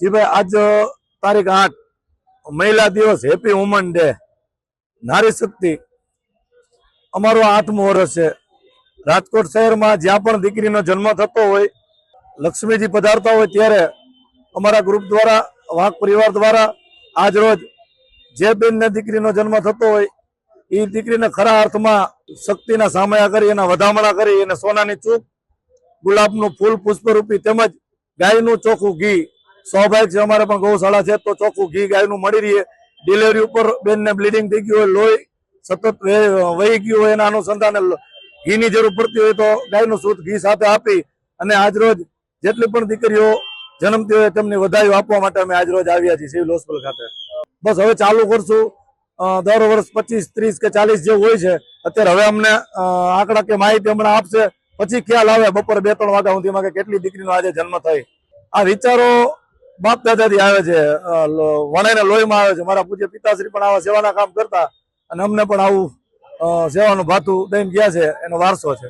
જીભાઈ આજ તારીખ આઠ, મહિલા દિવસ, હેપી વુમન ડે, નારી શક્તિ. અમારો આઠમું વર્ષ છે. રાજકોટ શહેરમાં જ્યાં પણ દીકરીનો જન્મ થતો હોય, લક્ષ્મીજી પધારતા હોય ત્યારે અમારા ગ્રુપ દ્વારા વાહક પરિવાર દ્વારા આજ રોજ જે બેનને દીકરીનો જન્મ થતો હોય, એ દીકરીને ખરા અર્થમાં શક્તિના સામયા કરી એના વધામણા કરી એને સોનાની ચૂક ગુલાબનું ફૂલ પુષ્પરૂપી તેમજ ગાયનું ચોખ્ખું ઘી સ્વાભાવિક છે, અમારે પણ ગૌશાળા છે, તો ચોખ્ખું ઘી ગાયનું મળી રહીએ. ડિલિવરી ઉપર બેનને બ્લીડિંગ થઈ ગયું હોય, લોહી સતત વહી ગયું હોય એના અનુસંધાને ઘીની જરૂર પડતી હોય તો ગાયનું શુદ્ધ ઘી સાથે આપી અને આજરોજ જેટલી પણ દીકરીઓ જન્મતી હોય તેમની વધાઈઓ આપવા માટે અમે આજરોજ આવ્યા છીએ સિવિલ હોસ્પિટલ ખાતે. બસ હવે ચાલુ કરશું. દર વર્ષ પચીસ, ત્રીસ કે ચાલીસ જેવું હોય છે. અત્યારે હવે અમને આંકડા કે માહિતી હમણાં આપશે. પછી ખ્યાલ આવે બપોરે બે, ત્રણ વાગ્યા સુધીમાં કે કેટલી દીકરીનો આજે જન્મ થઈ આ વિચારો બાપ દાદાથી આવે છે વણાઈને લોહીમાં આવે છે. મારા પૂજ્ય પિતાશ્રી પણ આવા સેવાના કામ કરતા અને અમને પણ આવું સેવાનું ભાતું દઈને ગયા છે, એનો વારસો છે.